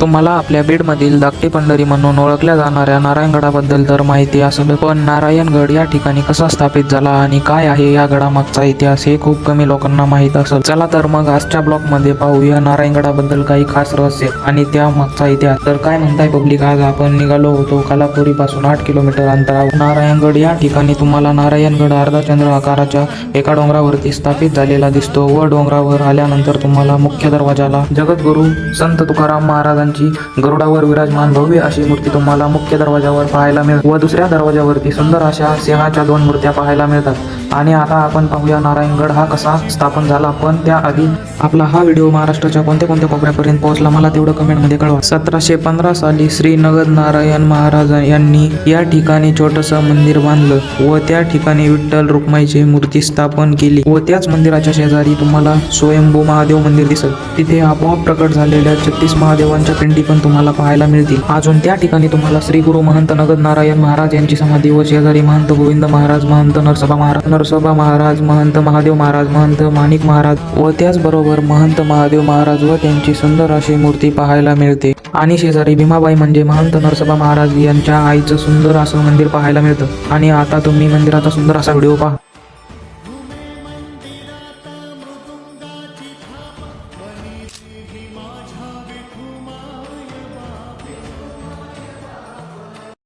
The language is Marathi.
तुम्हाला आपल्या बीडमधील धाकटी पंढरी म्हणून ओळखल्या जाणाऱ्या नारायणगडाबद्दल तर माहिती असेल पण नारायणगड या ठिकाणी कसा स्थापित झाला आणि काय आहे या गडामागचा इतिहास हे खूप कमी लोकांना माहीत असेल. चला तर मग आजच्या ब्लॉगमध्ये पाहूया नारायणगडाबद्दल काही खास रहस्य आणि त्या मागचा इतिहास. तर काय म्हणताय पब्लिक आज आपण निघालो होतो कालापुरी पासून आठ किलोमीटर अंतरावर. नारायणगड या ठिकाणी तुम्हाला नारायणगड अर्धाचंद्र आकाराच्या एका डोंगरावरती स्थापित झालेला दिसतो. व डोंगरावर आल्यानंतर तुम्हाला मुख्य दरवाजाला जगद्गुरू संत तुकाराम महाराजांची गरुडावर विराजमान भव्य अशी मूर्ती तुम्हाला मुख्य दरवाजावर पाहायला मिळते व दुसऱ्या दरवाजावरती सुंदर अशा सिंहाच्या दोन मूर्त्या पाहायला मिळतात. आणि आता आपण पाहूया नारायणगड हा कसा स्थापन झाला. पण त्याआधी आपला हा व्हिडिओ महाराष्ट्राच्या कोणत्या कोणत्या कोपऱ्यापर्यंत पोहोचला मला तेवढं कमेंटमध्ये कळवा. सतराशे पंधरा साली श्री नगद नारायण महाराज यांनी या ठिकाणी छोटंसं मंदिर बांधलं व त्या ठिकाणी विठ्ठल रुक्माईची मूर्ती स्थापन केली व त्याच मंदिराच्या शेजारी तुम्हाला स्वयंभू महादेव मंदिर दिसेल. तिथे आपोआप प्रकट झालेल्या छत्तीस महादेवांच्या पिंडी पण तुम्हाला पाहायला मिळतील. अजून त्या ठिकाणी तुम्हाला श्री गुरु महंत नगद नारायण महाराज यांची समाधी व शेजारी महंत गोविंद महाराज महंत नरसभा महाराज नरसोबा महाराज महंत महादेव महाराज महंत माणिक महाराज व त्याचबरोबर महंत महादेव महाराज व त्यांची सुंदर अशी मूर्ती पाहायला मिळते. आणि शेजारी भीमाबाई म्हणजे महंत नरसोबा महाराज यांच्या आईचं सुंदर असं मंदिर पाहायला मिळतं. आणि आता तुम्ही मंदिराचा सुंदर असा व्हिडिओ पहा.